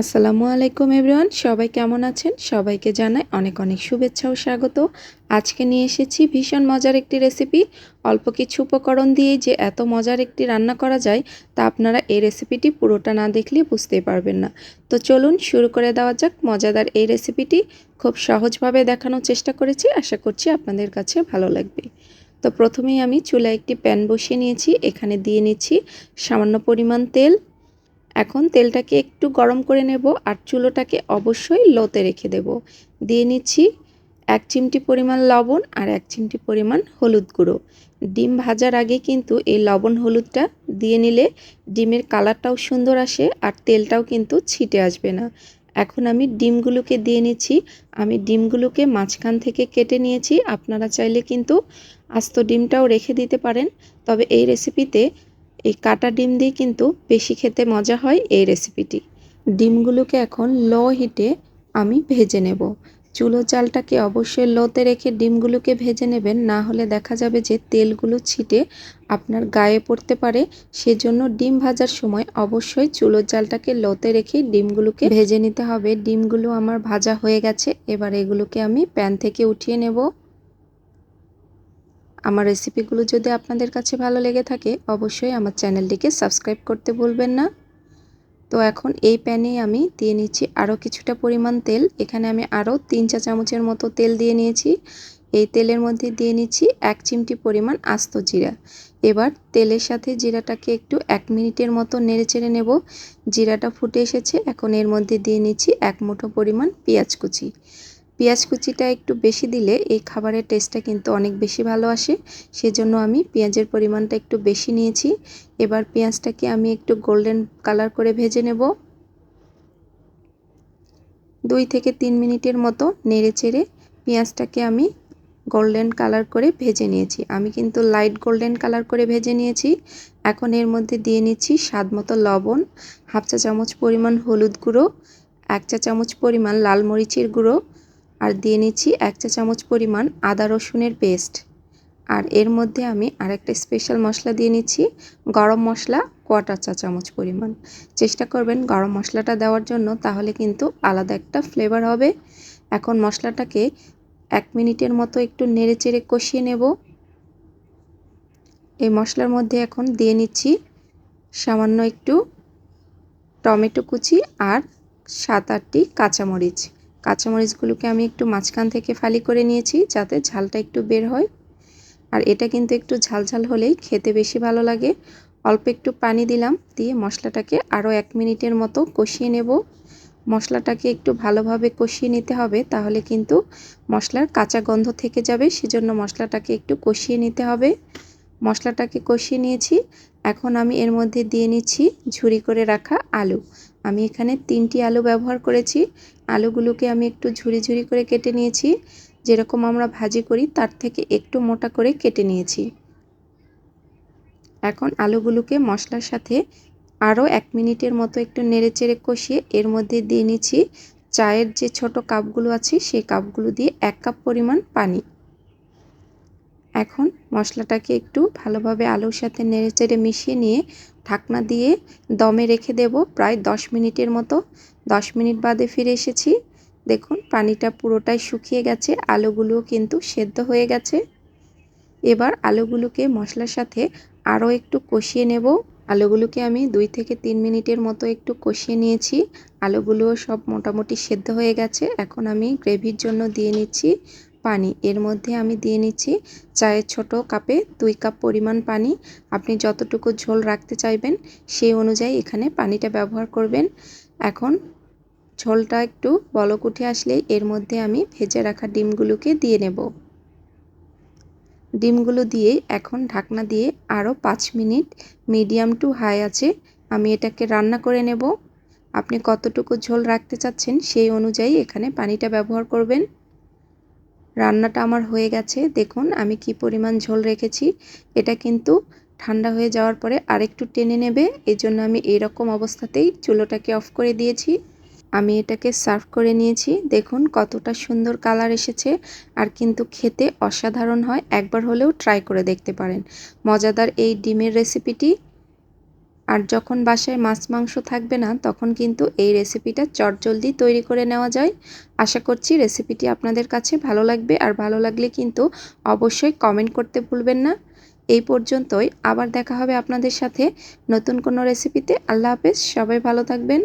আসসালামু আলাইকুম এভরিওয়ান, সবাই কেমন আছেন? সবাইকে জানাই অনেক অনেক শুভেচ্ছা ও স্বাগত। আজকে নিয়ে এসেছি ভীষণ মজার একটি রেসিপি। অল্প কিছু উপকরণ দিয়েই যে এত মজার একটি রান্না করা যায়, তা আপনারা এই রেসিপিটি পুরোটা না দেখলে বুঝতেই পারবেন না। তো চলুন শুরু করে দেওয়া যাক মজাদার এই রেসিপিটি। খুব সহজভাবে দেখানোর চেষ্টা করেছি, আশা করছি আপনাদের কাছে ভালো লাগবে। তো প্রথমেই আমি চুলায় একটি প্যান বসিয়ে নিয়েছি, এখানে দিয়ে নিচ্ছি সামান্য পরিমাণ তেল এখন তেলটাকে একটু গরম করে নেব আর চুলোটাকে অবশ্যই লোতে রেখে দেব। দিয়ে নিচ্ছি এক চিমটি পরিমাণ লবণ আর এক চিমটি পরিমাণ হলুদ গুঁড়ো। ডিম ভাজার আগে কিন্তু এই লবণ হলুদটা দিয়ে নিলে ডিমের কালারটাও সুন্দর আসে আর তেলটাও কিন্তু ছিটে আসবে না। এখন আমি ডিমগুলোকে দিয়ে নিচ্ছি। আমি ডিমগুলোকে মাঝখান থেকে কেটে নিয়েছি। আপনারা চাইলে কিন্তু আস্ত ডিমটাও রেখে দিতে পারেন। তবে এই রেসিপিতে এই কাটা ডিম দিয়ে কিন্তু বেশি খেতে মজা হয় এই রেসিপিটি ডিমগুলোকে এখন লো হিটে আমি ভেজে নেব। চুলো চালটাকে অবশ্যই লোতে রেখে ডিমগুলোকে ভেজে নেবেন, না হলে দেখা যাবে যে তেলগুলো ছিটে আপনার গায়ে পড়তে পারে। সেজন্য ডিম ভাজার সময় অবশ্যই চুলো জালটাকে লোতে রেখে ডিমগুলোকে ভেজে নিতে হবে। ডিমগুলো আমার ভাজা হয়ে গেছে, এবার এগুলোকে আমি প্যান থেকে উঠিয়ে নেব। আমার রেসিপিগুলো যদি আপনাদের কাছে ভালো লেগে থাকে, অবশ্যই আমার চ্যানেলটিকে সাবস্ক্রাইব করতে ভুলবেন না। তো এখন এই প্যানে আমি দিয়ে নিচ্ছি আরও কিছুটা পরিমাণ তেল। এখানে আমি আরও তিন চা চামচের মতো তেল দিয়ে নিয়েছি। এই তেলের মধ্যে দিয়ে নিচ্ছি এক চিমটি পরিমাণ আস্ত জিরা। এবার তেলের সাথে জিরাটাকে একটু এক মিনিটের মতো নেড়ে চেড়ে নেব। জিরাটা ফুটে এসেছে, এখন এর মধ্যে দিয়ে নিচ্ছি এক মুঠো পরিমাণ পেঁয়াজ কুচি। পেঁয়াজ কুচিটা একটু বেশি দিলে এই খাবারের টেস্টটা কিন্তু অনেক বেশি ভালো আসে। সেজন্য আমি পেঁয়াজের পরিমাণটা একটু বেশি নিয়েছি। এবার পেঁয়াজটাকে আমি একটু গোল্ডেন কালার করে ভেজে নেব। দুই থেকে তিন মিনিটের মতো নেড়ে চেড়ে পেঁয়াজটাকে আমি গোল্ডেন কালার করে ভেজে নিয়েছি। আমি কিন্তু লাইট গোল্ডেন কালার করে ভেজে নিয়েছি। এখন এর মধ্যে দিয়ে নিচ্ছি স্বাদ মতো লবণ, হাফ চা চামচ পরিমাণ হলুদ গুঁড়ো, এক চা চামচ পরিমাণ লাল মরিচের গুঁড়ো আর দিয়ে নিচ্ছি এক চা চামচ পরিমাণ আদা রসুনের পেস্ট। আর এর মধ্যে আমি আরেকটা স্পেশাল মশলা দিয়ে নিচ্ছি, গরম মশলা কোয়াটার চা চামচ পরিমাণ। চেষ্টা করবেন গরম মশলাটা দেওয়ার জন্য, তাহলে কিন্তু আলাদা একটা ফ্লেভার হবে। এখন মশলাটাকে এক মিনিটের মতো একটু নেড়ে চেড়ে কষিয়ে নেব। এই মশলার মধ্যে এখন দিয়ে নিচ্ছি সামান্য একটু টমেটো কুচি আর সাত আটটি কাঁচামরিচ। কাঁচামরিচগুলোকে আমি একটু মাঝখান থেকে ফালি করে নিয়েছি যাতে ঝালটা একটু বের হয়। আর এটা কিন্তু একটু ঝালঝাল হলেই খেতে বেশি ভালো লাগে। অল্প একটু পানি দিলাম, দিয়ে মশলাটাকে আরও এক মিনিটের মতো কষিয়ে নেব। মশলাটাকে একটু ভালোভাবে কষিয়ে নিতে হবে, তাহলে কিন্তু মশলার কাঁচা গন্ধ থেকে যাবে, সেজন্য মশলাটাকে একটু কষিয়ে নিতে হবে। মশলাটাকে কষিয়ে নিয়েছি। এখন আমি এর মধ্যে দিয়ে নিচ্ছি ঝুরি করে রাখা আলু। আমি এখানে তিনটি আলু ব্যবহার করেছি। আলুগুলোকে আমি একটু ঝুরি ঝুরি করে কেটে নিয়েছি। যেরকম আমরা ভাজি করি, তার থেকে একটু মোটা করে কেটে নিয়েছি। এখন আলুগুলোকে মশলার সাথে আরও এক মিনিটের মতো একটু নেড়ে চেড়ে কষিয়ে এর মধ্যে দিয়ে নিচ্ছি। চায়ের যে ছোট কাপগুলো আছে, সেই কাপগুলো দিয়ে এক কাপ পরিমাণ পানি। এখন মশলাটাকে একটু ভালোভাবে আলুর সাথে নেড়ে চেড়ে মিশিয়ে নিয়ে ঢাকনা দিয়ে দমে রেখে দেব প্রায় দশ মিনিটের মতো। দশ মিনিট বাদে ফিরে এসেছি। দেখুন, পানিটা পুরোটাই শুকিয়ে গেছে, আলুগুলোও কিন্তু সেদ্ধ হয়ে গেছে। এবার আলুগুলোকে মশলার সাথে আরও একটু কষিয়ে নেব। আলুগুলোকে আমি দুই থেকে তিন মিনিটের মতো একটু কষিয়ে নিয়েছি। আলুগুলোও সব মোটামুটি সেদ্ধ হয়ে গেছে। এখন আমি গ্রেভির জন্য দিয়ে নিচ্ছি। পানি। এর মধ্যে আমি দিয়ে নিচ্ছি চায়ের ছোট কাপে দুই কাপ পরিমাণ পানি। আপনি যতটুকু ঝোল রাখতে চাইবেন সেই অনুযায়ী এখানে পানিটা ব্যবহার করবেন। এখন ঝোলটা একটু বলক উঠে আসলেই এর মধ্যে আমি ভেজে রাখা ডিমগুলোকে দিয়ে নেব। ডিমগুলো দিয়ে এখন ঢাকনা দিয়ে আরও পাঁচ মিনিট মিডিয়াম টু হাই আছে আমি এটাকে রান্না করে নেব। আপনি কতটুকু ঝোল রাখতে চাচ্ছেন সেই অনুযায়ী এখানে পানিটা ব্যবহার করবেন। রান্নাটা আমার হয়ে গেছে। দেখুন, আমি কি পরিমাণ ঝোল রেখেছি। এটা কিন্তু ঠান্ডা হয়ে যাওয়ার পরে আরেকটু টেনে নেবে। এই জন্য আমি এইরকম অবস্থাতেই চুলোটাকে অফ করে দিয়েছি। আমি এটাকে সার্ভ করে নিয়েছি। দেখুন, কতটা সুন্দর কালার এসেছে। আর কিন্তু খেতে অসাধারণ হয়। একবার হলেও ট্রাই করে দেখতে পারেন। মজাদার এই ডিমের রেসিপিটি। আর যখন বাসায় মাছ মাংস থাকবে না, তখন কিন্তু এই রেসিপিটা চটজলদি তৈরি করে নেওয়া যায়। আশা করছি রেসিপিটি আপনাদের কাছে ভালো লাগবে, আর ভালো লাগলে কিন্তু অবশ্যই কমেন্ট করতে ভুলবেন না। এই পর্যন্তই, আবার দেখা হবে আপনাদের সাথে নতুন কোনো রেসিপিতে। আল্লাহ হাফেজ, সবাই ভালো থাকবেন।